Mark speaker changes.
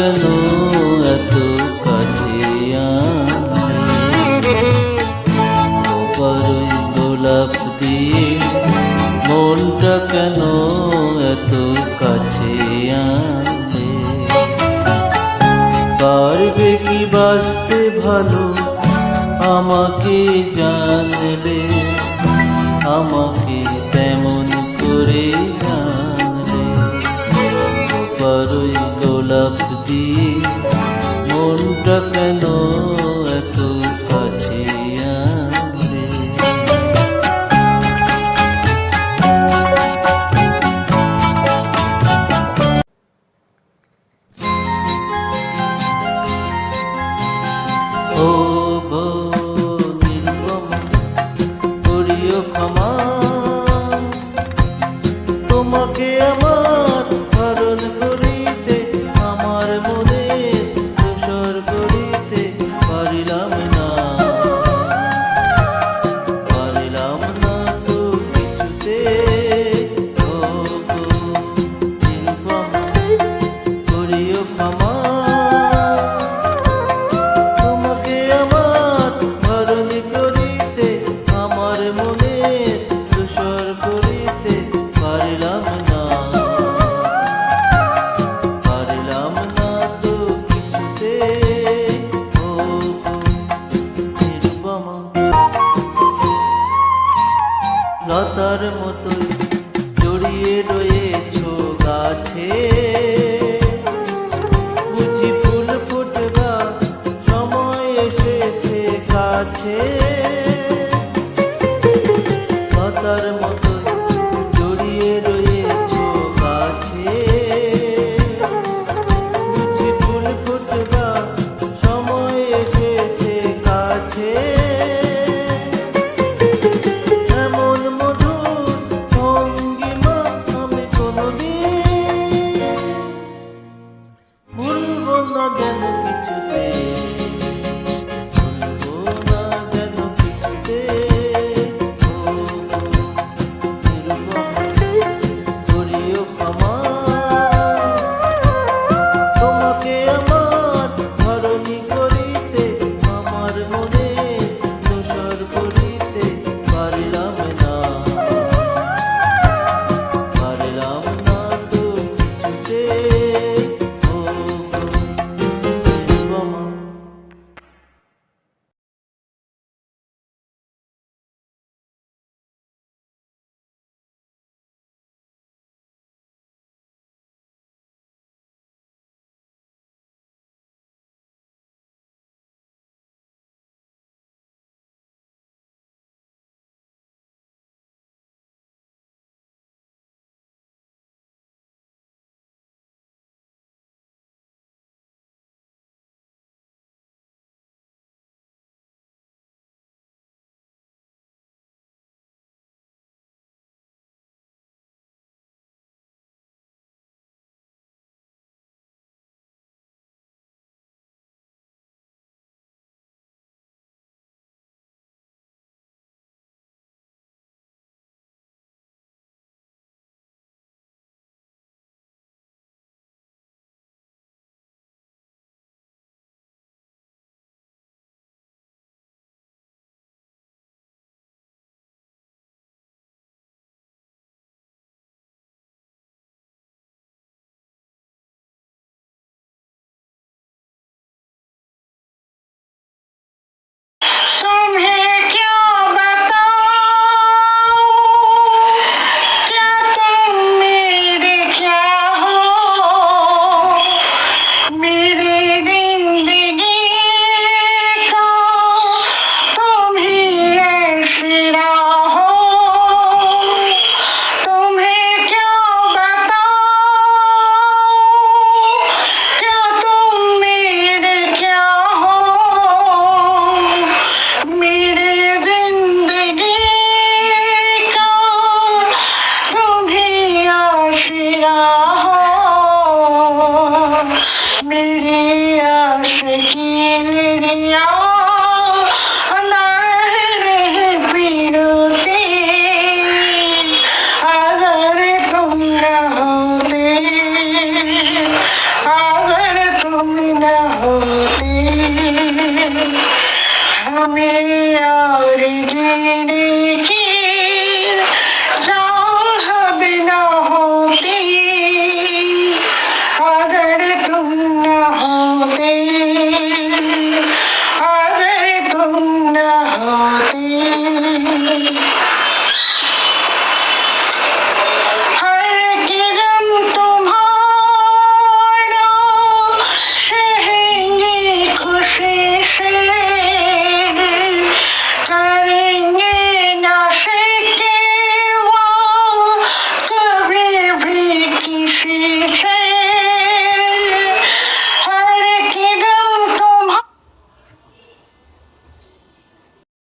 Speaker 1: কেন এত কাছে আনলে গোলাপ দিয়ে মনটা কেন এত কাছে আনলে পারবে কি ভালো আমাকে জানলে আমাকে কাছে